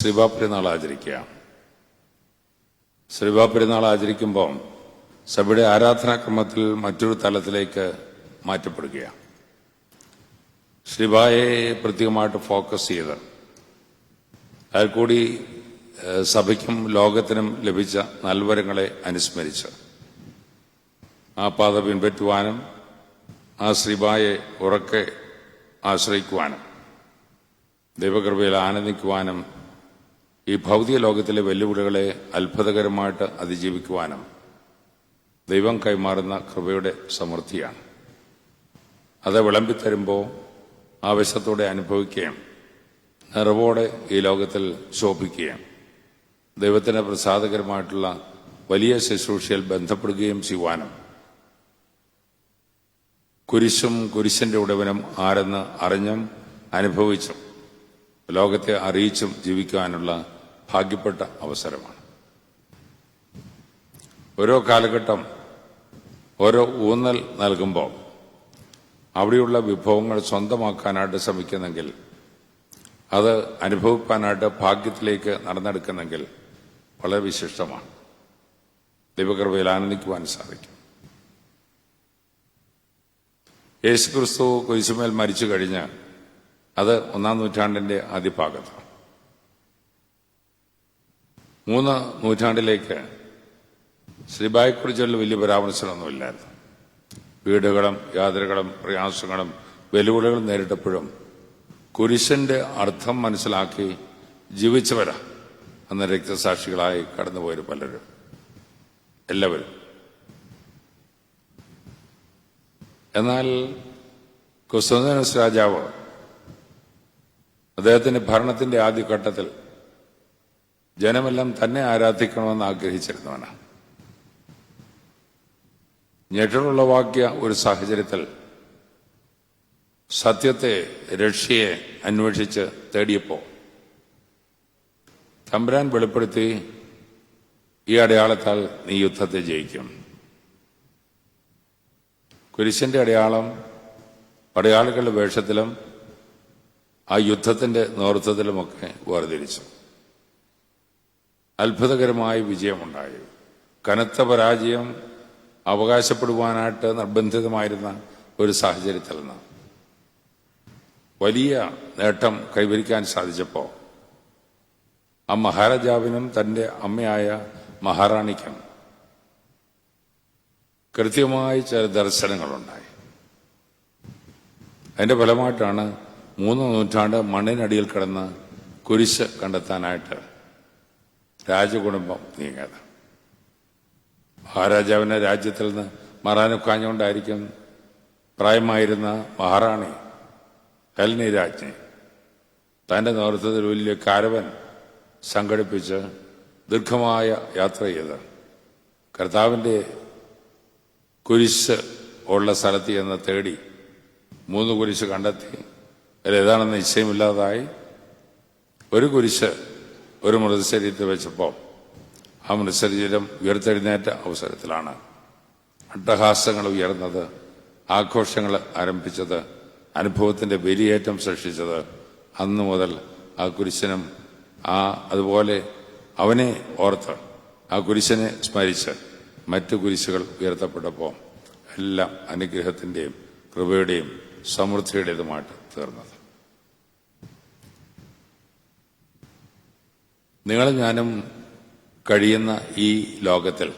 ശ്രീബാപ്പെരുന്നാൾ ആചരിക്കുക. ശ്രീബാപ്പെരുന്നാൾ ആചരിക്കുമ്പോൾ സഭയുടെ ആരാധനാക്രമത്തിൽ മറ്റൊരു തലത്തിലേക്ക് മാറ്റപ്പെടുകയാണ് ശ്രീബായെ പ്രത്യേകമായിട്ട് ഫോക്കസ് ചെയ്ത് അതിൽ കൂടി സഭയ്ക്കും ലോകത്തിനും ലഭിച്ച നൽവരങ്ങളെ അനുസ്മരിച്ച് ആ പാത പിൻപറ്റുവാനും ആ ശ്രീബായെ ഉറക്കെ ആശ്രയിക്കുവാനും ദൈവകൃപയിൽ ആനന്ദിക്കുവാനും ഈ ഭൗതിക ലോകത്തിലെ വെല്ലുവിളികളെ അത്ഭുതകരമായിട്ട് അതിജീവിക്കുവാനും ദൈവം കൈമാറുന്ന കൃപയുടെ സമൃദ്ധിയാണ്. അത് വിളമ്പിത്തരുമ്പോൾ ആവശ്യത്തോടെ അനുഭവിക്കുകയും നിറവോടെ ഈ ലോകത്തിൽ ശോഭിക്കുകയും ദൈവത്തിന് പ്രസാദകരമായിട്ടുള്ള വലിയ ശുശ്രൂഷയിൽ ബന്ധപ്പെടുകയും ചെയ്യുവാനും കുരിശും കുരിശിന്റെ ഉടവനും ആരെന്ന് അറിഞ്ഞും അനുഭവിച്ചും ലോകത്തെ അറിയിച്ചും ജീവിക്കാനുള്ള ഭാഗ്യപ്പെട്ട അവസരമാണ്. ഓരോ കാലഘട്ടം ഓരോ ഊന്നൽ നൽകുമ്പോൾ അവിടെയുള്ള വിഭവങ്ങൾ സ്വന്തമാക്കാനായിട്ട് ശ്രമിക്കുന്നെങ്കിൽ അത് അനുഭവിക്കാനായിട്ട് ഭാഗ്യത്തിലേക്ക് നടന്നെടുക്കുന്നെങ്കിൽ വളരെ വിശിഷ്ടമാണ്. ദൈവകൃപയിൽ ആനന്ദിക്കുവാൻ സാധിക്കും. യേശുക്രിസ്തു കുരിശുമേൽ മരിച്ചു കഴിഞ്ഞ് അത് ഒന്നാം നൂറ്റാണ്ടിന്റെ ആദ്യഭാഗത്താണ്. മൂന്ന് നൂറ്റാണ്ടിലേക്ക് ശ്രീബായെക്കുറിച്ചുള്ള വലിയ പരാമർശങ്ങളൊന്നുമില്ലായിരുന്നു. വീടുകളും യാതനകളും പ്രയാസങ്ങളും വെല്ലുവിളികളും നേരിട്ടപ്പോഴും കുരിശന്റെ അർത്ഥം മനസ്സിലാക്കി ജീവിച്ചവരാ അന്ന് രക്തസാക്ഷികളായി കടന്നുപോയൊരു പലരും. എല്ലാവരും. എന്നാൽ കുസ്തോനസ് രാജാവ് അദ്ദേഹത്തിന്റെ ഭരണത്തിന്റെ ആദ്യഘട്ടത്തിൽ ജനമെല്ലാം തന്നെ ആരാധിക്കണമെന്ന് ആഗ്രഹിച്ചിരുന്നവനാണ് ഞെട്ടലുളവാക്കിയ ഒരു സാഹചര്യത്തിൽ സത്യത്തെ രക്ഷയെ അന്വേഷിച്ച് തേടിയപ്പോൾ തമ്പുരാൻ വെളിപ്പെടുത്തി ഈ അടയാളത്താൽ നീ യുദ്ധത്തെ ജയിക്കും. കുരിശിന്റെ അടയാളം പടയാളികളുടെ വേഷത്തിലും ആ യുദ്ധത്തിന്റെ നേതൃത്വത്തിലുമൊക്കെ വേർതിരിച്ചു. അത്ഭുതകരമായ വിജയമുണ്ടായി കനത്ത പരാജയം അവകാശപ്പെടുവാനായിട്ട് നിർബന്ധിതമായിരുന്ന ഒരു സാഹചര്യത്തിൽ നിന്ന്. വലിയ നേട്ടം കൈവരിക്കാൻ സാധിച്ചപ്പോൾ ആ മഹാരാജാവിനും തന്റെ അമ്മയായ മഹാറാണിക്കും കൃത്യമായി ചില ദർശനങ്ങളുണ്ടായി. അതിന്റെ ഫലമായിട്ടാണ് മൂന്ന് നൂറ്റാണ്ട് മണ്ണിനടിയിൽ കിടന്ന് കുരിശ് കണ്ടെത്താനായിട്ട് രാജകുടുംബം നീങ്ങിയത് മഹാരാജാവിനെ രാജ്യത്തിൽ നിന്ന് മറാനുക്കാഞ്ഞുകൊണ്ടായിരിക്കും പ്രായമായിരുന്ന മഹാറാണി കൽനി രാജ്ഞി. തന്റെ നേതൃത്വത്തിൽ വലിയ കാരവൻ സംഘടിപ്പിച്ച് ദീർഘമായ യാത്ര ചെയ്ത് കർത്താവിന്റെ കുരിശ് ഉള്ള സ്ഥലത്ത് ചെന്ന് തേടി മൂന്ന് കുരിശ് കണ്ടെത്തി അതിൽ ഏതാണെന്ന് നിശ്ചയമില്ലാതായി ഒരു കുരിശ് ഒരു മൃതശരീരത്തിൽ വെച്ചപ്പോൾ ആ മൃതശരീരം ഉയർത്തെഴുന്നേറ്റ അവസരത്തിലാണ്. അട്ടഹാസങ്ങൾ ഉയർന്നത് ആഘോഷങ്ങൾ ആരംഭിച്ചത് അനുഭവത്തിന്റെ വെലിയേറ്റം സൃഷ്ടിച്ചത് അന്നു മുതൽ ആ കുരിശനും ആ അതുപോലെ അവനെ ഓർത്ത് ആ കുരിശനെ സ്മരിച്ച് മറ്റു കുരിശുകൾ ഉയർത്തപ്പെട്ടപ്പോൾ എല്ലാം അനുഗ്രഹത്തിന്റെയും കൃപയുടെയും സമൃദ്ധിയുടേതുമായിട്ട് തീർന്നത്. നിങ്ങളും ഞാനും കഴിയുന്ന ഈ ലോകത്തിൽ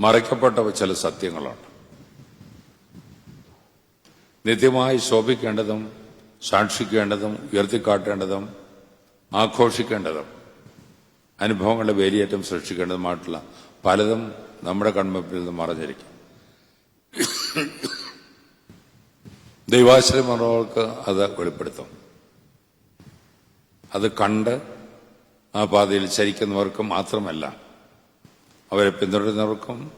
മറയ്ക്കപ്പെട്ട ചില സത്യങ്ങളുണ്ട്. നിത്യമായി ശോഭിക്കേണ്ടതും സാക്ഷിക്കേണ്ടതും ഉയർത്തിക്കാട്ടേണ്ടതും ആഘോഷിക്കേണ്ടതും അനുഭവങ്ങളുടെ വേലിയേറ്റം സൃഷ്ടിക്കേണ്ടതുമായിട്ടുള്ള പലതും നമ്മുടെ കൺമുമ്പിൽ നിന്ന് മറഞ്ഞിരിക്കും. ദൈവാശ്രയമുള്ളവർക്ക് അത് വെളിപ്പെടുത്തും. അത് കണ്ട് ആ പാതയിൽ ചരിക്കുന്നവർക്കും മാത്രമല്ല അവരെ പിന്തുടരുന്നവർക്കും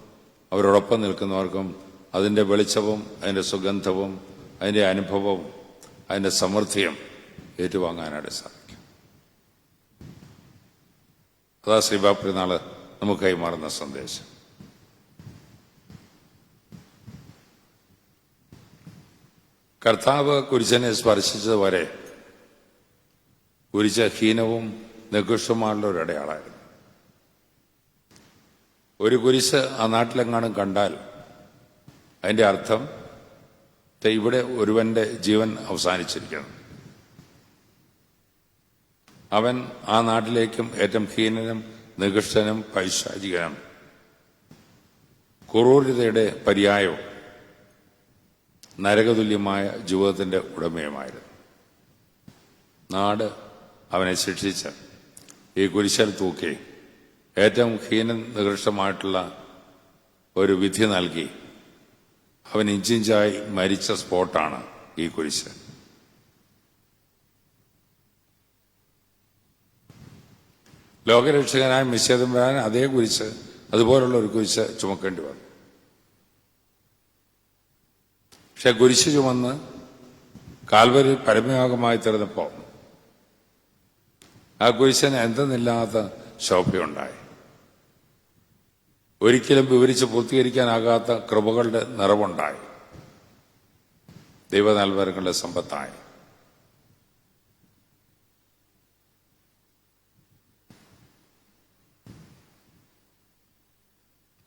അവരോടൊപ്പം നിൽക്കുന്നവർക്കും അതിന്റെ വെളിച്ചവും അതിന്റെ സുഗന്ധവും അതിന്റെ അനുഭവവും അതിന്റെ സമൃദ്ധിയും ഏറ്റുവാങ്ങാനായിട്ട് സാധിക്കും. അതാ ശ്രീബാപ്രിനാൾ നമുക്ക് കൈമാറുന്ന സന്ദേശം. കർത്താവ് കുരിശനെ സ്പർശിച്ചതുവരെ കുരിശ് ഹീനവും നികൃഷ്ടമായുള്ള ഒരു അടയാളായിരുന്നു ഒരു കുരിശ് ആ നാട്ടിലെങ്ങാനും കണ്ടാൽ അതിന്റെ അർത്ഥം ഇവിടെ ഒരുവന്റെ ജീവൻ അവസാനിച്ചിരിക്കണം. അവൻ ആ നാട്ടിലേക്കും ഏറ്റവും ഹീനനും നികൃഷ്ടനും പൈശാചികനും ക്രൂരതയുടെ പര്യായവും നരകതുല്യമായ ജീവിതത്തിന്റെ ഉടമയുമായിരുന്നു. നാട് അവനെ ശിക്ഷിച്ച്. ഈ കുരിശൽ തൂക്കി ഏറ്റവും ഹീന നികൃഷ്ടമായിട്ടുള്ള ഒരു വിധി നൽകി. അവൻ ഇഞ്ചിഞ്ചായി മരിച്ച സ്പോട്ടാണ് ഈ കുരിശ് ലോകരക്ഷകനായ മിശ്ചേദം അതേ കുരിശ് അതുപോലുള്ള ഒരു കുരിശ് ചുമക്കേണ്ടി വന്നു. പക്ഷെ കുരിശ് ചുമന്ന് കാൽവരി പരമയോഗമായി തീർന്നപ്പോൾ ആ കുരിശന് എന്തെന്നില്ലാത്ത ശോഭയുണ്ടായി. ഒരിക്കലും വിവരിച്ച് പൂർത്തീകരിക്കാനാകാത്ത കൃപകളുടെ നിറവുണ്ടായി. ദൈവനാൽവരങ്ങളുടെ സമ്പത്തായി.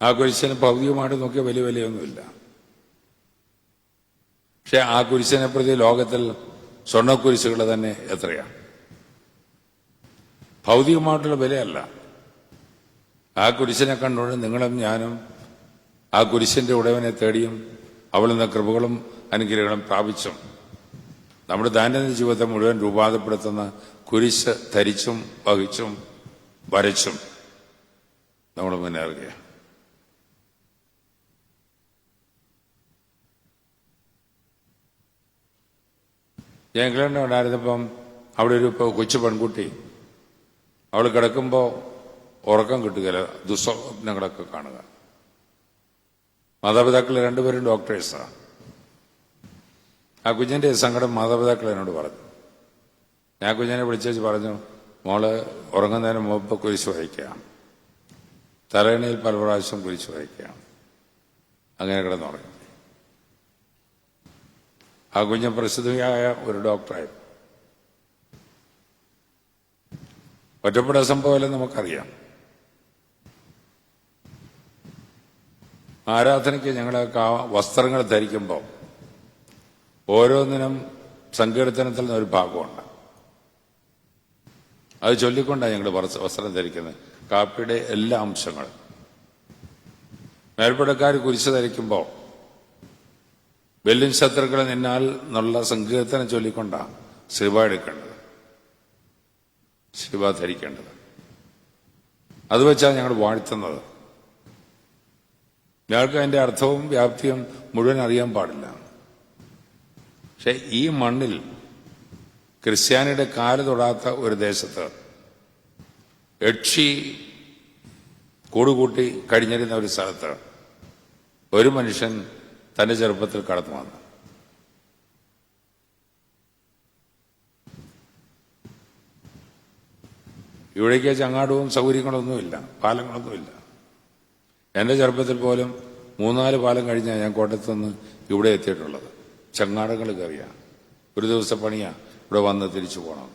ആ കുരിശന് ഭൗതികമായിട്ട് നോക്കിയ വലിയ വിലയൊന്നുമില്ല. പക്ഷെ ആ കുരിശനെ പ്രതി ലോകത്തിൽ സ്വർണക്കുരിശുകൾ തന്നെ എത്രയാണ്? ഭൗതികമായിട്ടുള്ള വിലയല്ല. ആ കുരിശിനെ കണ്ടുകൊണ്ട് നിങ്ങളും ഞാനും ആ കുരിശിന്റെ ഉടവനെ തേടിയും നിന്ന് കൃപകളും അനുഗ്രഹങ്ങളും പ്രാപിച്ചും നമ്മുടെ ദാനന്ദ ജീവിതത്തെ മുഴുവൻ രൂപാന്തപ്പെടുത്തുന്ന കുരിശ് ധരിച്ചും വഹിച്ചും വരച്ചും നമ്മൾ മുന്നേറുക ഞാൻ ഇംഗ്ലണ്ടിൽ ഉണ്ടായിരുന്നപ്പം അവിടെ ഒരു കൊച്ചു പെൺകുട്ടി അവൾ കിടക്കുമ്പോൾ ഉറക്കം കിട്ടുകയില്ല ദുസ്വപ്നങ്ങളൊക്കെ കാണുക. മാതാപിതാക്കൾ രണ്ടുപേരും ഡോക്ടേഴ്സാണ് ആ കുഞ്ഞിന്റെ സങ്കടം മാതാപിതാക്കൾ എന്നോട് പറഞ്ഞു. ഞാൻ കുഞ്ഞിനെ വിളിച്ചു പറഞ്ഞു മോൾ ഉറങ്ങുന്നതിന് മുമ്പ് കുരിശ് വഹിക്കുക തലേണയിൽ പല പ്രാവശ്യം കുരിശ് വഹിക്കുക അങ്ങനെ കിടന്നുറങ്ങി. ആ കുഞ്ഞ് പ്രസിദ്ധിയായ ഒരു ഡോക്ടറായിരുന്നു. ഒറ്റപ്പെട്ട സംഭവമല്ല നമുക്കറിയാം. ആരാധനയ്ക്ക് ഞങ്ങളൊക്കെ ആ വസ്ത്രങ്ങൾ ധരിക്കുമ്പോൾ ഓരോന്നിനും സങ്കീർത്തനത്തിൽ നിന്നൊരു ഭാഗമുണ്ട്. അത് ചൊല്ലിക്കൊണ്ടാണ് ഞങ്ങൾ വസ്ത്രം ധരിക്കുന്നത്. കാപ്പിയുടെ എല്ലാ അംശങ്ങളും. മേൽപ്പടക്കാർ കുരിശ് ധരിക്കുമ്പോൾ വെല്ലും ശത്രുക്കളെ നിന്നാൽ എന്നുള്ള സങ്കീർത്തനം ചൊല്ലിക്കൊണ്ടാണ് ശിവ ശിവ ധരിക്കേണ്ടത്. അത് വെച്ചാണ് ഞങ്ങൾ വാഴ്ത്തുന്നത്. ഞങ്ങൾക്ക് അതിന്റെ അർത്ഥവും വ്യാപ്തിയും മുഴുവൻ അറിയാൻ പാടില്ല. പക്ഷെ ഈ മണ്ണിൽ ക്രിസ്ത്യാനിയുടെ കാൽ തൊടാത്ത ഒരു ദേശത്ത് യക്ഷി കൂടുകൂട്ടി കഴിഞ്ഞിരുന്ന ഒരു സ്ഥലത്ത് ഒരു മനുഷ്യൻ തന്റെ ചെറുപ്പത്തിൽ കടന്നു വന്നു. ഇവിടേക്ക് ചങ്ങാടവും സൗകര്യങ്ങളൊന്നുമില്ല പാലങ്ങളൊന്നുമില്ല. എന്റെ ചെറുപ്പത്തിൽ പോലും മൂന്നാൽ പാലം കഴിഞ്ഞാൽ ഞാൻ കോട്ടയത്ത് നിന്ന് ഇവിടെ എത്തിയിട്ടുള്ളത്. ചങ്ങാടങ്ങൾ കയറിയ. ഒരു ദിവസം പണിയാ ഇവിടെ വന്ന് തിരിച്ചു പോകണം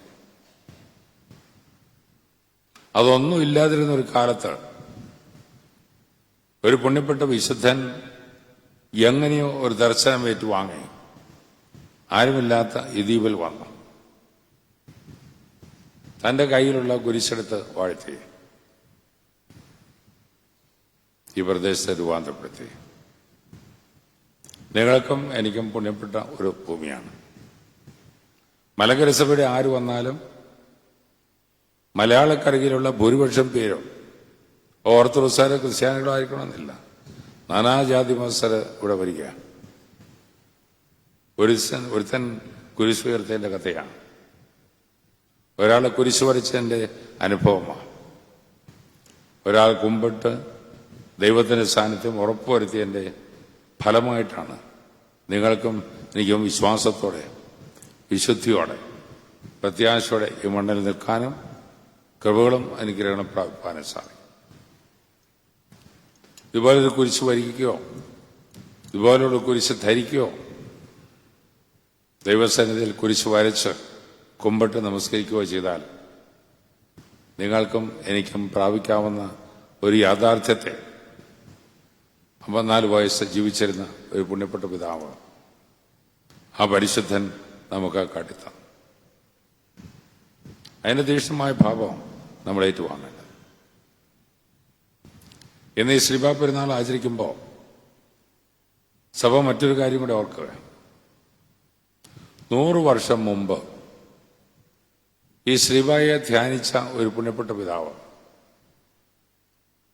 അതൊന്നും ഇല്ലാതിരുന്ന ഒരു കാലത്ത് ഒരു പുണ്യപ്പെട്ട വിശുദ്ധൻ എങ്ങനെയോ ഒരു ദർശനം ഏറ്റുവാങ്ങി ആരുമില്ലാത്ത ഈ ദ്വീപിൽ വന്നു. തന്റെ കയ്യിലുള്ള കുരിശെടുത്ത് വാഴ്ത്തി. ഈ പ്രദേശത്തെ രൂപാന്തരപ്പെടുത്തി. നിങ്ങൾക്കും എനിക്കും പുണ്യപ്പെട്ട ഒരു ഭൂമിയാണ്. മലകരസഭയുടെ ആര് വന്നാലും മലയാളക്കരകിലുള്ള ഭൂരിപക്ഷം പേരും ഓർത്തഡോക്സാരോ ക്രിസ്ത്യാനികളോ ആയിരിക്കണമെന്നില്ല. നാനാജാതി മത്സര ഇവിടെ വരിക ഒരുത്തൻ ഒരുത്തൻ കുരിശ് കഥയാണ്. ഒരാളെ കുരിശ് വരച്ചതിന്റെ അനുഭവമാണ്. ഒരാൾ കുമ്പിട്ട് ദൈവത്തിന്റെ സാന്നിധ്യം ഉറപ്പുവരുത്തിയതിന്റെ ഫലമായിട്ടാണ് നിങ്ങൾക്കും എനിക്കും വിശ്വാസത്തോടെ വിശുദ്ധിയോടെ പ്രത്യാശയോടെ ഈ മണ്ണിൽ നിൽക്കാനും കൃപകളും അനുഗ്രഹങ്ങളും പ്രാപിക്കാനും സാധിക്കും. ഇതുപോലെ ഒരു കുരിശ് വരിക്കുകയോ ഇതുപോലുള്ള കുരിശ് ധരിക്കുകയോ ദൈവസന്നിധിയിൽ കുരിശ് വരച്ച് കുമ്പിട്ട് നമസ്കരിക്കുകയോ ചെയ്താൽ നിങ്ങൾക്കും എനിക്കും പ്രാപിക്കാവുന്ന ഒരു യാഥാർത്ഥ്യത്തെ അമ്പത്തിനാല് വയസ്സ് ജീവിച്ചിരുന്ന ഒരു പുണ്യപ്പെട്ട പിതാവ് ആ പരിശുദ്ധൻ നമുക്ക് കാട്ടിത്താം അതിന്റെ തീക്ഷ്ണമായ ഭാവം നമ്മൾ ഏറ്റുവാങ്ങേണ്ടത്. ഇന്ന് ഈ ശ്രീബാ പെരുന്നാൾ ആചരിക്കുമ്പോൾ സഭ മറ്റൊരു കാര്യം കൂടെ ഓർക്കുക. നൂറ് വർഷം മുമ്പ് ഈ ശ്രീബായെ ധ്യാനിച്ച ഒരു പുണ്യപ്പെട്ട പിതാവ്.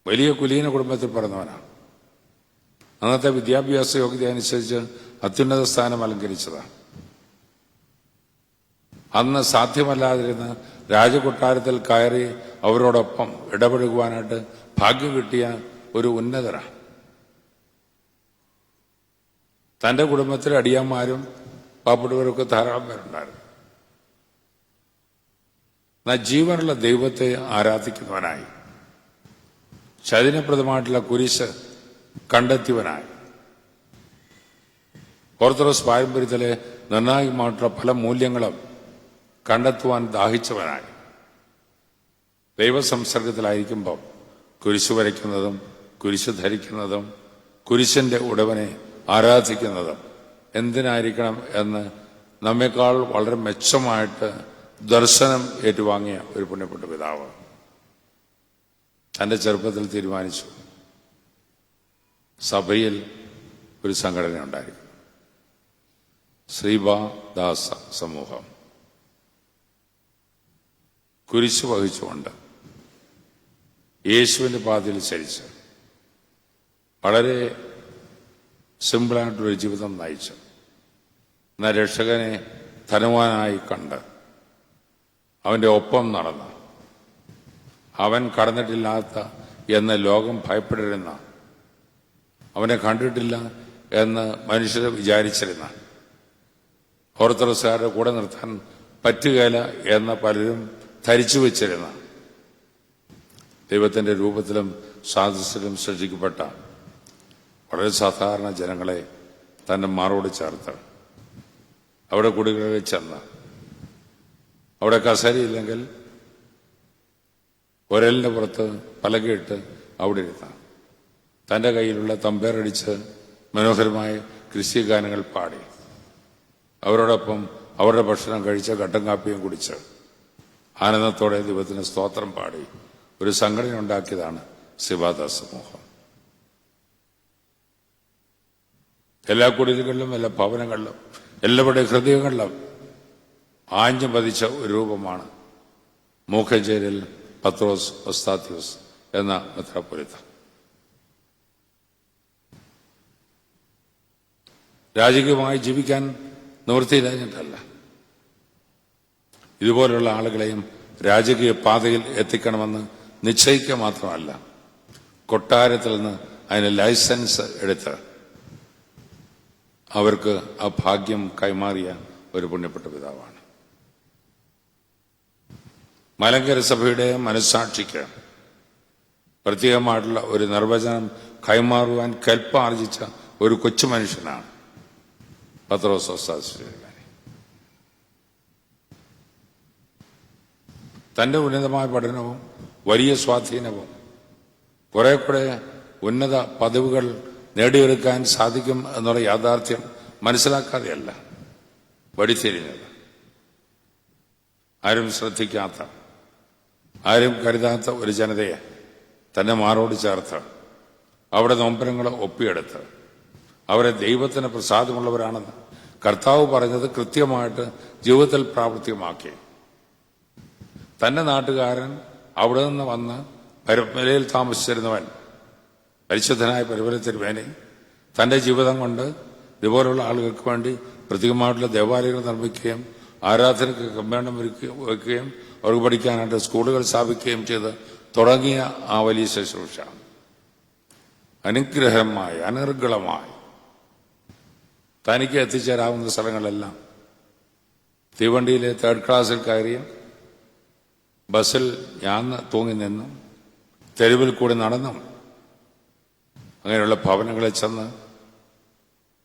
വലിയ കുലീന കുടുംബത്തിൽ പിറന്നവനാണ്. അന്നത്തെ വിദ്യാഭ്യാസ യോഗ്യത അനുസരിച്ച് അത്യുന്നത സ്ഥാനം അലങ്കരിച്ചതാണ്. അന്ന് സാധ്യമല്ലാതിരുന്ന രാജകൊട്ടാരത്തിൽ കയറി അവരോടൊപ്പം ഇടപഴകുവാനായിട്ട് ഭാഗ്യം കിട്ടിയ ഒരു ഉന്നതരാണ് തന്റെ കുടുംബത്തിൽ അടിയന്മാരും പാപ്പിടുവരൊക്കെ ധാരാളം പേരുണ്ടായിരുന്നു. എന്നാൽ ജീവനുള്ള ദൈവത്തെ ആരാധിക്കുന്നവനായി. ചൈതന്യപ്രദമായിട്ടുള്ള കുരിശ് കണ്ടെത്തിയവനായി. ഓർത്തഡോക്സ് പാരമ്പര്യത്തിലെ നിർണായകമായിട്ടുള്ള പല മൂല്യങ്ങളും കണ്ടെത്തുവാൻ ദാഹിച്ചവനായി. ദൈവസംസർഗത്തിലായിരിക്കുമ്പോൾ കുരിശു വരയ്ക്കുന്നതും കുരിശ് ധരിക്കുന്നതും കുരിശിന്റെ ഉടവനെ ആരാധിക്കുന്നതും എന്തിനായിരിക്കണം എന്ന് നമ്മേക്കാൾ വളരെ മെച്ചമായിട്ട് ദർശനം ഏറ്റുവാങ്ങിയ ഒരു പുണ്യപ്പെട്ട പിതാവ് തന്റെ ചെറുപ്പത്തിൽ തീരുമാനിച്ചു സഭയിൽ ഒരു സംഘടന ഉണ്ടായി ശ്രീബാദാസ സമൂഹം. കുരിശു വഹിച്ചുകൊണ്ട് യേശുവിന്റെ പാതയിൽ ചരിച്ച് വളരെ സിമ്പിളായിട്ടൊരു ജീവിതം നയിച്ചു എന്നാൽ രക്ഷകനെ ധനവാനായി കണ്ട് അവന്റെ ഒപ്പം നടന്ന്. അവൻ കടന്നിട്ടില്ലാത്ത എന്ന് ലോകം ഭയപ്പെട്ടിരുന്ന അവനെ കണ്ടിട്ടില്ല എന്ന് മനുഷ്യർ വിചാരിച്ചിരുന്ന. ഓർത്തഡോക്സുകാരുടെ കൂടെ നിർത്താൻ പറ്റുകയില്ല എന്ന് പലരും ധരിച്ചു വച്ചിരുന്ന. ദൈവത്തിന്റെ രൂപത്തിലും സാദൃശ്യത്തിലും സൃഷ്ടിക്കപ്പെട്ട വളരെ സാധാരണ ജനങ്ങളെ തന്റെ മാറോട് ചേർത്ത്. അവിടെ കുടികളിൽ ചെന്ന് അവിടെ കസേരയില്ലെങ്കിൽ ഒരലിന്റെ പുറത്ത് പലകയിട്ട് അവിടെ ഇരുത്താം. തന്റെ കയ്യിലുള്ള തമ്പേറടിച്ച് മനോഹരമായ ക്രിസ്ത്യ ഗാനങ്ങൾ പാടി. അവരോടൊപ്പം അവരുടെ ഭക്ഷണം കഴിച്ച് കട്ടൻ കാപ്പിയും കുടിച്ച് ആനന്ദത്തോടെ ദൈവത്തിന് സ്തോത്രം പാടി. ഒരു സംഘടന ഉണ്ടാക്കിയതാണ് ശിവാദാസ് സമൂഹം എല്ലാ കുടിലുകളിലും എല്ലാ ഭവനങ്ങളിലും എല്ലാവരുടെ ഹൃദയങ്ങളിലും ആഞ്ഞു പതിച്ച ഒരു രൂപമാണ് മൂഖഞ്ചേരിൽ പത്രോസ് ഒസ്താത്യോസ് എന്ന മെത്രാപൊലിത്ത രാജകീയമായി ജീവിക്കാൻ നിവൃത്തിയില്ലാഞ്ഞിട്ടല്ല ഇതുപോലുള്ള ആളുകളെയും രാജകീയ പാതയിൽ എത്തിക്കണമെന്ന് നിശ്ചയിക്കുക മാത്രമല്ല കൊട്ടാരത്തിൽ നിന്ന് അതിന് ലൈസൻസ് എടുത്ത് അവർക്ക് ആ ഭാഗ്യം കൈമാറിയ ഒരു പുണ്യപ്പെട്ട പിതാവാണ്. മലങ്കര സഭയുടെ മനസ്സാക്ഷിക്ക് പ്രത്യേകമായിട്ടുള്ള ഒരു നിർവചനം കൈമാറുവാൻ കൽപ്പാർജിച്ച ഒരു കൊച്ചു മനുഷ്യനാണ് പത്രോസ് തന്റെ ഉന്നതമായ പഠനവും വലിയ സ്വാധീനവും കുറെ കൂടെ ഉന്നത പദവികൾ നേടിയെടുക്കാൻ സാധിക്കും എന്നുള്ള യാഥാർത്ഥ്യം മനസ്സിലാക്കാതെയല്ല വടിത്തിരിഞ്ഞത് ആരും ശ്രദ്ധിക്കാത്ത ആരും കരുതാത്ത ഒരു ജനതയെ തന്നെ മാറോട് ചേർത്ത് അവിടെ നോമ്പരങ്ങളെ ഒപ്പിയെടുത്ത് അവരെ ദൈവത്തിന് പ്രസാദമുള്ളവരാണെന്ന് കർത്താവ് പറഞ്ഞത് കൃത്യമായിട്ട് ജീവിതത്തിൽ പ്രാവർത്തികമാക്കി. തന്റെ നാട്ടുകാരൻ അവിടെ നിന്ന് വന്ന് പരമലയിൽ താമസിച്ചിരുന്നവൻ പരിശുദ്ധനായ പരിമല തിരുവേനെ തന്റെ ജീവിതം കൊണ്ട് ഇതുപോലുള്ള ആളുകൾക്ക് വേണ്ടി പ്രത്യേകമായിട്ടുള്ള ദേവാലയങ്ങൾ നിർമ്മിക്കുകയും ആരാധനയ്ക്ക് കമ്പേണം വെക്കുകയും അവർക്ക് പഠിക്കാനായിട്ട് സ്കൂളുകൾ സ്ഥാപിക്കുകയും ചെയ്ത് തുടങ്ങിയ ആ വലിയ ശുശ്രൂഷ. അനുഗ്രഹമായി അനർഗളമായി തനിക്ക് എത്തിച്ചേരാവുന്ന സ്ഥലങ്ങളെല്ലാം തീവണ്ടിയിലെ തേർഡ് ക്ലാസ്സിൽ കയറിയും ബസ്സിൽ ഞാൻ തൂങ്ങി നിന്നും തെരുവിൽ കൂടി നടന്നും. അങ്ങനെയുള്ള ഭവനങ്ങളിൽ ചെന്ന്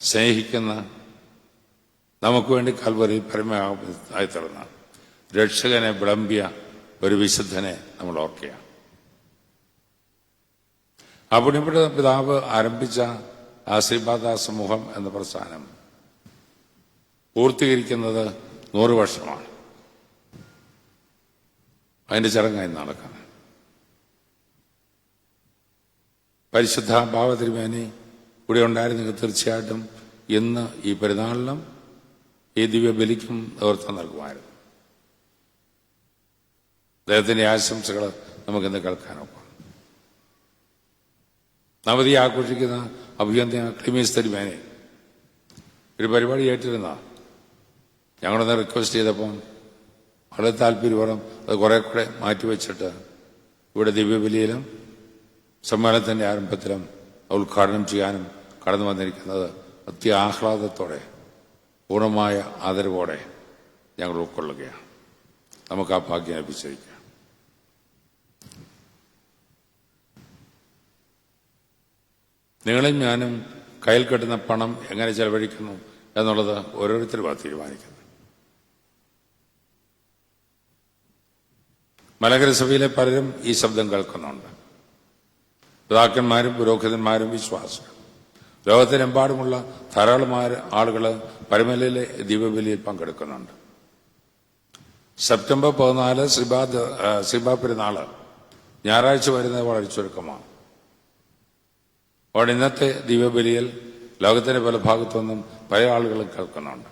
സ്നേഹിക്കുന്ന നമുക്ക് വേണ്ടി കൽവരി പരമയായി തീർന്ന. രക്ഷകനെ വിളമ്പിയ ഒരു വിശുദ്ധനെ നമ്മൾ ഓർക്കുകയാണ്. അപുണിപിട പിതാവ് ആരംഭിച്ച ആശീർവാദ സമൂഹം എന്ന പ്രസ്ഥാനം പൂർത്തീകരിക്കുന്നത് നൂറ് വർഷമാണ്. അതിന്റെ ചടങ്ങായി നടക്കുന്നത് പരിശുദ്ധ ഭാവതിരുമേനി ഇവിടെ ഉണ്ടായിരുന്നെങ്കിൽ തീർച്ചയായിട്ടും ഇന്ന് ഈ പെരുന്നാളിനും ഈ ദിവ്യബലിക്കും നേതൃത്വം നൽകുമായിരുന്നു. അദ്ദേഹത്തിന്റെ ആശംസകൾ നമുക്കിന്ന് കേൾക്കാനൊക്കും നവതി ആഘോഷിക്കുന്ന അഭിയന്ത ക്ലിമീസ് തിരുമേനെ ഒരു പരിപാടി ഏറ്റിരുന്ന. ഞങ്ങളൊന്ന് റിക്വസ്റ്റ് ചെയ്തപ്പം വളരെ താല്പര്യപൂർവം അത് കുറെ കൂടെ മാറ്റിവെച്ചിട്ട് ഇവിടെ ദിവ്യബലിയിലും സമ്മേളനത്തിന്റെ ആരംഭത്തിലും ഉദ്ഘാടനം ചെയ്യാനും കടന്നു വന്നിരിക്കുന്നത് അത്യാഹ്ലാദത്തോടെ പൂർണമായ ആദരവോടെ ഞങ്ങൾ ഉൾക്കൊള്ളുകയാണ്. നമുക്ക് ആ ഭാഗ്യം ലഭിച്ചിരിക്കുക നിങ്ങളും ഞാനും കയ്യിൽ കെട്ടുന്ന പണം എങ്ങനെ ചെലവഴിക്കുന്നു എന്നുള്ളത് ഓരോരുത്തരും തീരുമാനിക്കുന്നത് മലങ്കര സഭയിലെ പലരും ഈ ശബ്ദം കേൾക്കുന്നുണ്ട്. പിതാക്കന്മാരും പുരോഹിതന്മാരും വിശ്വാസികളും. ലോകത്തിലെമ്പാടുമുള്ള ധാരാളം ആളുകൾ പരമലയിലെ ദീപബലിയിൽ പങ്കെടുക്കുന്നുണ്ട്. സെപ്റ്റംബർ പതിനാല് ശ്രീബാ ശ്രീബാ പെരുന്നാൾ ഞായറാഴ്ച വരുന്നത് വളരെ ചുരുക്കമാണ്. അവിടെ ഇന്നത്തെ ദിവ്യബലിയിൽ ലോകത്തിന്റെ പല ഭാഗത്തുനിന്നും പല ആളുകളും കേൾക്കുന്നുണ്ട്.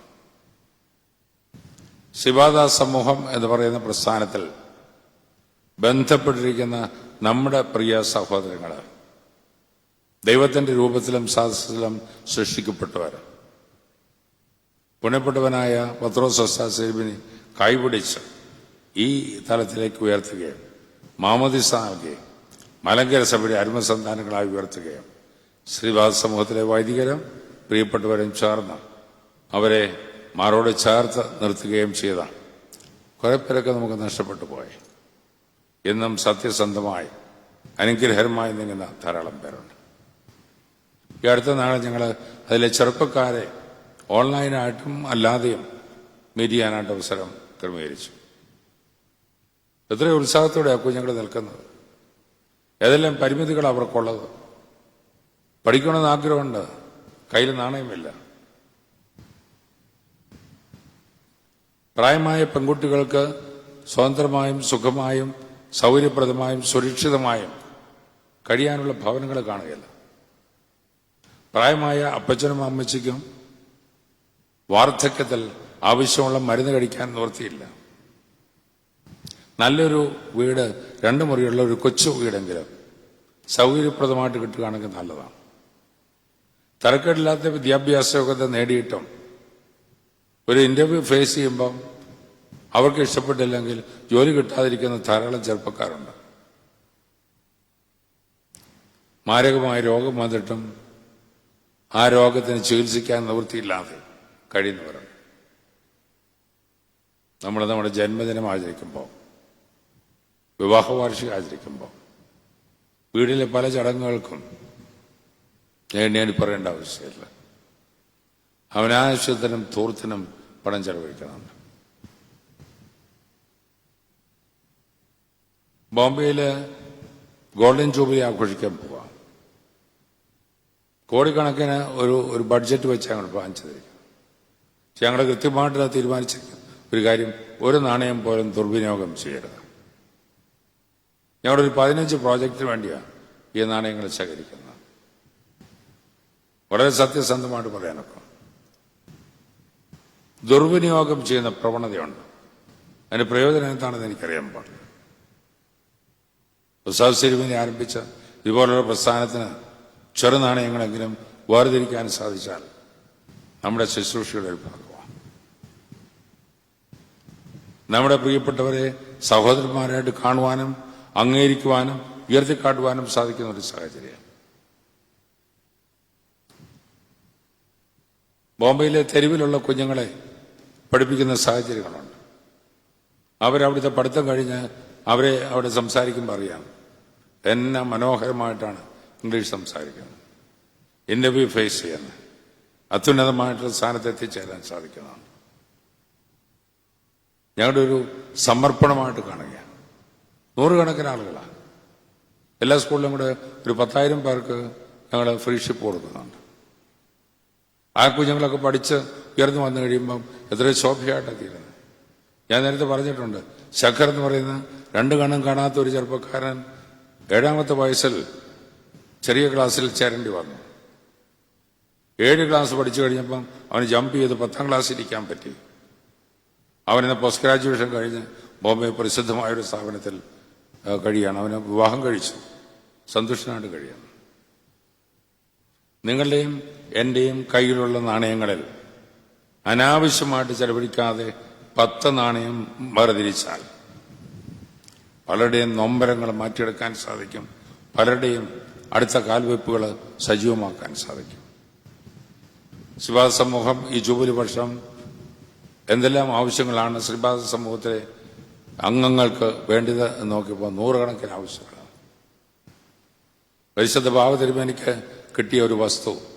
ശിവാദാസ് സമൂഹം എന്ന് പറയുന്ന പ്രസ്ഥാനത്തിൽ ബന്ധപ്പെട്ടിരിക്കുന്ന നമ്മുടെ പ്രിയ സഹോദരങ്ങൾ ദൈവത്തിന്റെ രൂപത്തിലും സാഹസത്തിലും സൃഷ്ടിക്കപ്പെട്ടവർ പുണ്യപ്പെട്ടവനായ പത്രോസ്വസ്ഥാസിബിനെ കൈപിടിച്ച് ഈ തലത്തിലേക്ക് ഉയർത്തുകയും നൽകുകയും മലങ്കര സഭയുടെ അരുമസന്താനങ്ങളായി ഉയർത്തുകയും ശ്രീവാദ സമൂഹത്തിലെ വൈദികരും പ്രിയപ്പെട്ടവരും ചേർന്ന് അവരെ മാറോട് ചേർത്ത് നിർത്തുകയും ചെയ്ത കുറെ പേരൊക്കെ നമുക്ക് നഷ്ടപ്പെട്ടു പോയി. എന്നും സത്യസന്ധമായി അനുഗ്രഹരമായി നിങ്ങുന്ന ധാരാളം പേരുണ്ട്. ഈ അടുത്ത നാളെ ഞങ്ങൾ അതിലെ ചെറുപ്പക്കാരെ ഓൺലൈനായിട്ടും അല്ലാതെയും മീറ്റ് ചെയ്യാനായിട്ട് അവസരം ക്രമീകരിച്ചു. എത്ര ഉത്സാഹത്തോടെ ആ കുഞ്ഞുങ്ങൾ നിൽക്കുന്നത്. ഏതെല്ലാം പരിമിതികൾ അവർക്കുള്ളത്. പഠിക്കണമെന്ന് ആഗ്രഹമുണ്ട്. കയ്യിൽ നാണയമില്ല. പ്രായമായ പെൺകുട്ടികൾക്ക് സ്വതന്ത്രമായും സുഖമായും സൗകര്യപ്രദമായും സുരക്ഷിതമായും കഴിയാനുള്ള ഭവനങ്ങൾ കാണുകയില്ല. പ്രായമായ അപ്പച്ചനും അമ്മച്ചിക്കും വാർദ്ധക്യത്തിൽ ആവശ്യമുള്ള മരുന്ന് കഴിക്കാൻ നിവൃത്തിയില്ല. നല്ലൊരു വീട് രണ്ട് മുറിയുള്ള ഒരു കൊച്ചു വീടെങ്കിലും സൗകര്യപ്രദമായിട്ട് കിട്ടുകയാണെങ്കിൽ നല്ലതാണ്. തരക്കേടില്ലാത്ത വിദ്യാഭ്യാസ യോഗ്യത നേടിയിട്ടും. ഒരു ഇന്റർവ്യൂ ഫേസ് ചെയ്യുമ്പം അവർക്ക് ഇഷ്ടപ്പെട്ടില്ലെങ്കിൽ ജോലി കിട്ടാതിരിക്കുന്ന ധാരാളം ചെറുപ്പക്കാരുണ്ട്. മാരകമായ രോഗം വന്നിട്ടും ആ രോഗത്തിന് ചികിത്സിക്കാൻ നിവൃത്തിയില്ലാതെ കഴിയുന്നവരുണ്ട് നമ്മൾ നമ്മുടെ ജന്മദിനം ആചരിക്കുമ്പോൾ വിവാഹ വാർഷികം ആചരിക്കുമ്പോൾ വീടിലെ പല ചടങ്ങുകൾക്കും ഞാൻ പറയേണ്ട ആവശ്യമില്ല. അവനാവശ്യത്തിനും തൂർത്തിനും പണം ചെലവഴിക്കണം. ബോംബെയിൽ ഗോൾഡൻ ജൂബിലി ആഘോഷിക്കാൻ പോവാം. കോടിക്കണക്കിന് ഒരു ഒരു ബഡ്ജറ്റ് വെച്ച് ഞങ്ങൾ പ്ലാൻ ചെയ്തിരിക്കും ഞങ്ങൾ കൃത്യമായിട്ട് തീരുമാനിച്ചിരിക്കും ഒരു കാര്യം ഒരു നാണയം പോലും ദുർവിനിയോഗം ചെയ്യരുത്. ഞങ്ങളുടെ ഒരു പതിനഞ്ച് പ്രോജക്റ്റിന് വേണ്ടിയാണ് ഈ നാണയങ്ങൾ ശേഖരിക്കുന്നത്. വളരെ സത്യസന്ധമായിട്ട് പറയാനൊക്കെ. ദുർവിനിയോഗം ചെയ്യുന്ന പ്രവണതയുണ്ട്. അതിന് പ്രയോജനം എന്താണെന്ന് എനിക്കറിയാൻ പാടില്ല. പ്രസാദ് സിരിമിനെ ആരംഭിച്ച ഇതുപോലുള്ള പ്രസ്ഥാനത്തിന് ചെറുനാണയങ്ങളെങ്കിലും വേർതിരിക്കാൻ സാധിച്ചാൽ നമ്മുടെ ശുശ്രൂഷയുടെ ഒരു ഭാഗമാണ്. നമ്മുടെ പ്രിയപ്പെട്ടവരെ സഹോദരന്മാരായിട്ട് കാണുവാനും അംഗീകരിക്കുവാനും ഉയർത്തിക്കാട്ടുവാനും സാധിക്കുന്ന ഒരു സാഹചര്യം ബോംബെയിലെ തെരുവിലുള്ള കുഞ്ഞുങ്ങളെ പഠിപ്പിക്കുന്ന സാഹചര്യങ്ങളുണ്ട്. അവരവിടുത്തെ പഠിത്തം കഴിഞ്ഞ് അവരെ അവിടെ സംസാരിക്കുമ്പോൾ അറിയാം. എന്നെ മനോഹരമായിട്ടാണ് ഇംഗ്ലീഷ് സംസാരിക്കുന്നത്. ഇന്റർവ്യൂ ഫേസ് ചെയ്യുന്നത്. അത്യുന്നതമായിട്ടുള്ള സ്ഥാനത്ത് എത്തിച്ചേരാൻ സാധിക്കുന്നതാണ്. ഞങ്ങളുടെ ഒരു സമർപ്പണമായിട്ട് കാണുകയാണ്. നൂറുകണക്കിന് ആളുകളാണ്. എല്ലാ സ്കൂളിലും കൂടെ ഒരു പത്തായിരം പേർക്ക് ഞങ്ങൾ ഫ്രീഷിപ്പ് കൊടുക്കുന്നുണ്ട്. ആ കുഞ്ഞുങ്ങളൊക്കെ പഠിച്ച് ഉയർന്നു വന്നു കഴിയുമ്പം എത്ര ശോഭയായിട്ടാണ് തീരുന്നത്. ഞാൻ നേരത്തെ പറഞ്ഞിട്ടുണ്ട് ശഖർ എന്ന് പറയുന്ന രണ്ട് കണ്ണും കാണാത്ത ഒരു ചെറുപ്പക്കാരൻ ഏഴാമത്തെ വയസ്സിൽ ചെറിയ ക്ലാസ്സിൽ ചേരേണ്ടി വന്നു. ഏഴ് ക്ലാസ് പഠിച്ചു കഴിഞ്ഞപ്പം അവന് ജമ്പ് ചെയ്ത് പത്താം ക്ലാസ്സിൽ ഇരിക്കാൻ പറ്റി. അവനിന്ന് പോസ്റ്റ് ഗ്രാജുവേഷൻ കഴിഞ്ഞ് ബോംബെ പ്രസിദ്ധമായൊരു സ്ഥാപനത്തിൽ കഴിയാണ്. അവന് വിവാഹം കഴിച്ചു. സന്തുഷ്ടനായിട്ട് കഴിയാണ്. നിങ്ങളുടെയും എന്റെയും കയ്യിലുള്ള നാണയങ്ങളിൽ അനാവശ്യമായിട്ട് ചെലവഴിക്കാതെ പത്ത് നാണയം വേർതിരിച്ചാൽ പലരുടെയും നൊമ്പരങ്ങൾ മാറ്റിയെടുക്കാൻ സാധിക്കും. പലരുടെയും അടുത്ത കാൽവയ്പ്പുകൾ സജീവമാക്കാൻ സാധിക്കും. ശ്രീപാദ സമൂഹം ഈ ജൂബിലി വർഷം എന്തെല്ലാം ആവശ്യങ്ങളാണ് ശ്രീപാദ സമൂഹത്തിലെ അംഗങ്ങൾക്ക് വേണ്ടത് എന്ന് നോക്കിയപ്പോൾ നൂറുകണക്കിന് ആവശ്യങ്ങളാണ്. പരിശുദ്ധ ഭാവ തിരുമേനിക്ക് കിട്ടിയ ഒരു വസ്തു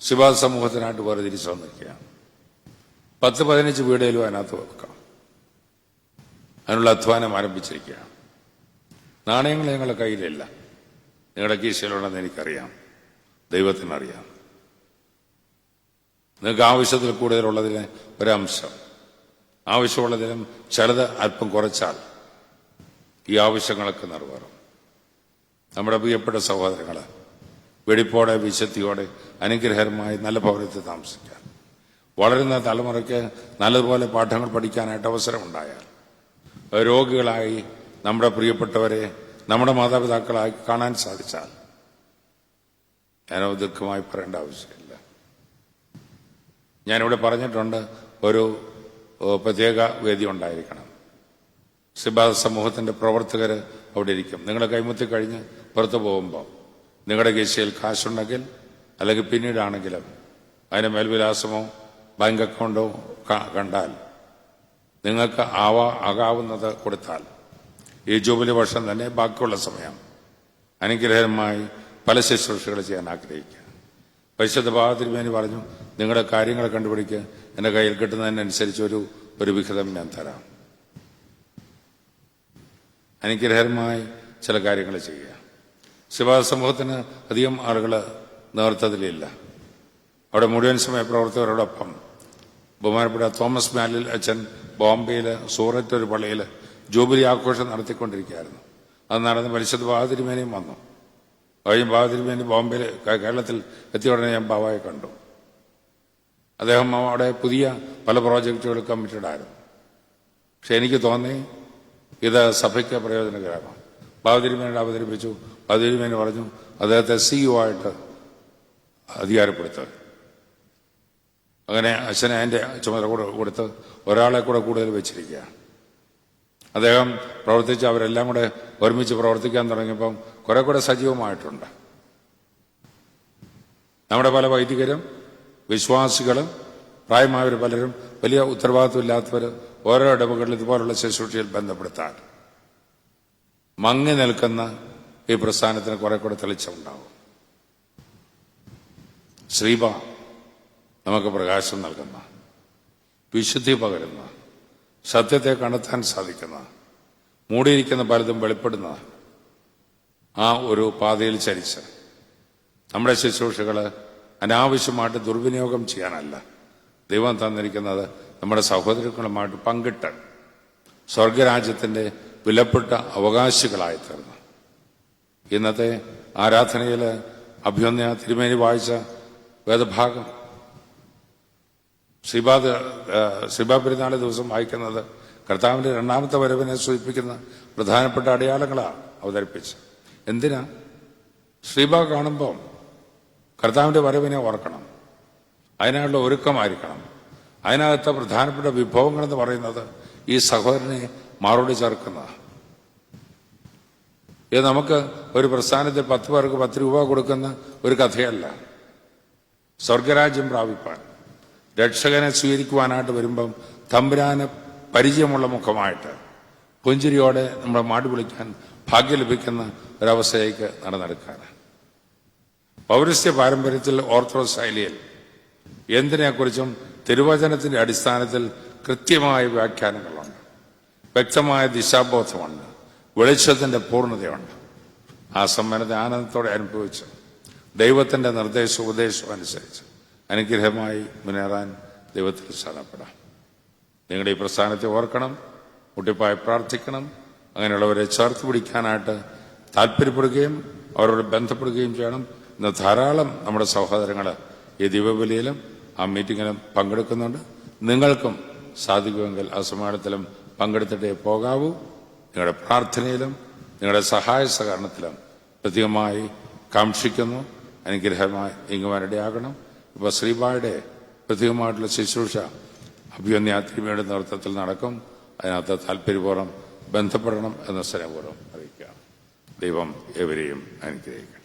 ശിവാ സമൂഹത്തിനായിട്ട് വേറെ തിരിച്ചു വന്നിരിക്കുകയാണ്. പത്ത് പതിനഞ്ച് വീടേലും അതിനകത്ത് വെക്കാം. അതിനുള്ള അധ്വാനം ആരംഭിച്ചിരിക്കുകയാണ്. നാണയങ്ങൾ ഞങ്ങളുടെ കയ്യിലില്ല. നിങ്ങളുടെ കീശയിലുണ്ടെന്ന് എനിക്കറിയാം. ദൈവത്തിനറിയാം. നിങ്ങൾക്ക് ആവശ്യത്തിൽ കൂടുതലുള്ളതിന് ഒരംശം. ആവശ്യമുള്ളതിനും ചിലത് അല്പം കുറച്ചാൽ ഈ ആവശ്യങ്ങളൊക്കെ നിറവേറും. നമ്മുടെ പ്രിയപ്പെട്ട സഹോദരങ്ങളെ വെടിപ്പോടെ വിശുദ്ധിയോടെ അനുഗ്രഹരമായി നല്ല ഭവനത്തിൽ താമസിക്കാൻ വളരുന്ന തലമുറയ്ക്ക് നല്ലതുപോലെ പാഠങ്ങൾ പഠിക്കാനായിട്ട് അവസരമുണ്ടായാൽ രോഗികളായി നമ്മുടെ പ്രിയപ്പെട്ടവരെ നമ്മുടെ മാതാപിതാക്കളായി കാണാൻ സാധിച്ചാൽ ഞാനോ ദുഃഖമായി പറയേണ്ട ആവശ്യമില്ല. ഞാനിവിടെ പറഞ്ഞിട്ടുണ്ട് ഒരു പ്രത്യേക വേദി ഉണ്ടായിരിക്കണം. സിബാ സമൂഹത്തിന്റെ പ്രവർത്തകർ അവിടെ ഇരിക്കും. നിങ്ങളെ കൈമുത്തി കഴിഞ്ഞ് പുറത്തു പോകുമ്പോൾ നിങ്ങളുടെ കേസിയിൽ കാശുണ്ടെങ്കിൽ അല്ലെങ്കിൽ പിന്നീടാണെങ്കിലും അതിന്റെ മേൽവിലാസമോ ബാങ്ക് അക്കൗണ്ടോ കണ്ടാൽ നിങ്ങൾക്ക് ആവാ ആകാവുന്നത് കൊടുത്താൽ ഈ ജൂബിലി വർഷം തന്നെ ബാക്കിയുള്ള സമയം അനുഗ്രഹമായി പല ശുശ്രൂഷകൾ ചെയ്യാൻ ആഗ്രഹിക്കുക. പരിശുദ്ധ ഭാഗത്തിരുമേനി പറഞ്ഞു നിങ്ങളുടെ കാര്യങ്ങൾ കണ്ടുപിടിക്കുക എന്റെ കയ്യിൽ കിട്ടുന്നതിനനുസരിച്ച് ഒരു ഒരു വിഹിതം ഞാൻ തരാം. അനുഗ്രഹമായി ചില കാര്യങ്ങൾ ചെയ്യുക. ശിവ സമൂഹത്തിന് അധികം ആളുകൾ നേതൃത്വത്തിലില്ല. അവിടെ മുഴുവൻ സമയ പ്രവർത്തകരോടൊപ്പം ബഹുമാനപ്പെട്ട തോമസ് മാലിൽ അച്ഛൻ ബോംബെയിൽ സൂറത്ത് ഒരു പള്ളിയിൽ ജൂബിലി ആഘോഷം നടത്തിക്കൊണ്ടിരിക്കുകയായിരുന്നു. അത് നടന്ന് പരിശുദ്ധ ബാഹതിരിമേനയും വന്നു. കഴിഞ്ഞ ബാഹതിരിമേനി ബോംബെയിൽ കേരളത്തിൽ എത്തിയ ഉടനെ ഞാൻ ബാബായെ കണ്ടു. അദ്ദേഹം അവിടെ പുതിയ പല പ്രോജക്റ്റുകൾ കമ്മിറ്റഡ് ആയിരുന്നു പക്ഷെ എനിക്ക് തോന്നി ഇത് സഭയ്ക്ക് പ്രയോജനകരമാണ്. ബാബുതിരുമേനോട് അവതരിപ്പിച്ചു. ബാബുതിരുമേന പറഞ്ഞു അദ്ദേഹത്തെ സി യു ആയിട്ട് അധികാരപ്പെടുത്തുക. അങ്ങനെ അച്ഛനെ അതിന്റെ ചുമതല കൂടെ കൊടുത്ത് ഒരാളെ കൂടെ കൂടുതൽ വെച്ചിരിക്കുക അദ്ദേഹം പ്രവർത്തിച്ച് അവരെല്ലാം കൂടെ ഒരുമിച്ച് പ്രവർത്തിക്കാൻ തുടങ്ങിയപ്പം കുറെ കൂടെ സജീവമായിട്ടുണ്ട്. നമ്മുടെ പല വൈദികരും വിശ്വാസികളും പ്രായമായവർ പലരും വലിയ ഉത്തരവാദിത്വമില്ലാത്തവർ ഓരോ ഇടവകളിൽ ഇതുപോലുള്ള ശുശ്രൂഷയിൽ ബന്ധപ്പെടുത്താൻ മങ്ങി നിൽക്കുന്ന ഈ പ്രസ്ഥാനത്തിന് കുറെ കൂടെ തെളിച്ചമുണ്ടാവും ശ്രീബ നമുക്ക് പ്രകാശം നൽകുന്ന വിശുദ്ധി പകരുന്ന സത്യത്തെ കണ്ടെത്താൻ സാധിക്കുന്ന മൂടിയിരിക്കുന്ന പലതും വെളിപ്പെടുന്ന ആ ഒരു പാതയിൽ ചരിച്ച് നമ്മുടെ ശുശ്രൂഷകൾ അനാവശ്യമായിട്ട് ദുർവിനിയോഗം ചെയ്യാനല്ല. ദൈവം തന്നിരിക്കുന്നത് നമ്മുടെ സഹോദരങ്ങളുമായിട്ട് പങ്കിട്ട് സ്വർഗരാജ്യത്തിന്റെ വിലപ്പെട്ട അവകാശികളായി തീർന്നു. ഇന്നത്തെ ആരാധനയിൽ അഭ്യുന്ന തിരുമേനി വായിച്ച വേദഭാഗം. ശ്രീപാദ ശ്രീബാ പെരുന്നാളി ദിവസം വായിക്കുന്നത് കർത്താവിന്റെ രണ്ടാമത്തെ വരവിനെ സൂചിപ്പിക്കുന്ന പ്രധാനപ്പെട്ട അടയാളങ്ങളാണ് അവതരിപ്പിച്ച് എന്തിനാ? ശ്രീബ കാണുമ്പോൾ കർത്താവിന്റെ വരവിനെ ഓർക്കണം. അതിനായുള്ള ഒരുക്കമായിരിക്കണം. അതിനകത്ത് പ്രധാനപ്പെട്ട വിഭവങ്ങൾ എന്ന് പറയുന്നത് ഈ സഹോദരനെ മാറോടി ചേർക്കുന്ന ഇത് നമുക്ക് ഒരു പ്രസ്ഥാനത്തിൽ പത്ത് പേർക്ക് പത്ത് രൂപ കൊടുക്കുന്ന ഒരു കഥയല്ല. സ്വർഗരാജ്യം പ്രാപിപ്പാൻ രക്ഷകനെ സ്വീകരിക്കുവാനായിട്ട് വരുമ്പം തമ്പുരാന് പരിചയമുള്ള മുഖമായിട്ട് പുഞ്ചിരിയോടെ നമ്മളെ മാടി വിളിക്കാൻ ഭാഗ്യം ലഭിക്കുന്ന ഒരവസ്ഥയിലേക്ക് നടന്നെടുക്കാൻ പൗരസ്ത്യ പാരമ്പര്യത്തിൽ ഓർത്തഡോക്സ് ശൈലിയിൽ എന്തിനെക്കുറിച്ചും തിരുവചനത്തിന്റെ അടിസ്ഥാനത്തിൽ കൃത്യമായ വ്യാഖ്യാനങ്ങളുണ്ട്. വ്യക്തമായ ദിശാബോധമുണ്ട്. വെളിച്ചത്തിന്റെ പൂർണതയുണ്ട്. ആ സമ്മാനത്തെ ആനന്ദത്തോടെ അനുഭവിച്ച് ദൈവത്തിന്റെ നിർദ്ദേശ ഉപദേശം അനുസരിച്ച് അനുഗ്രഹമായി മുന്നേറാൻ ദൈവത്തിൽ ശരണപ്പെടാം നിങ്ങളുടെ ഈ പ്രസ്ഥാനത്തെ ഓർക്കണം മുട്ടിപ്പായി പ്രാർത്ഥിക്കണം അങ്ങനെയുള്ളവരെ ചേർത്ത് പിടിക്കാനായിട്ട് താല്പര്യപ്പെടുകയും അവരോട് ബന്ധപ്പെടുകയും ചെയ്യണം ഇന്ന് ധാരാളം നമ്മുടെ സഹോദരങ്ങൾ ഈ ദീപബലിയിലും ആ മീറ്റിങ്ങിലും പങ്കെടുക്കുന്നുണ്ട്. നിങ്ങൾക്കും സാധിക്കുമെങ്കിൽ ആ സമ്മേളനത്തിലും പങ്കെടുത്തിട്ടേ പോകാവൂ. നിങ്ങളുടെ പ്രാർത്ഥനയിലും നിങ്ങളുടെ സഹായ സഹകരണത്തിലും പ്രത്യേകമായി കാക്ഷിക്കുന്നു. അനുഗ്രഹമായി ഇങ്ങുവാനിടയാകണം ഇപ്പോൾ ശ്രീബായുടെ പ്രത്യേകമായിട്ടുള്ള ശുശ്രൂഷ അഭിയന്യാത്രിമയുടെ നേതൃത്വത്തിൽ നടക്കും. അതിനകത്ത് താല്പര്യപൂർവം ബന്ധപ്പെടണം എന്ന സ്നേഹപൂർവം അറിയിക്കുക ദൈവം എവരെയും അനുഗ്രഹിക്കുക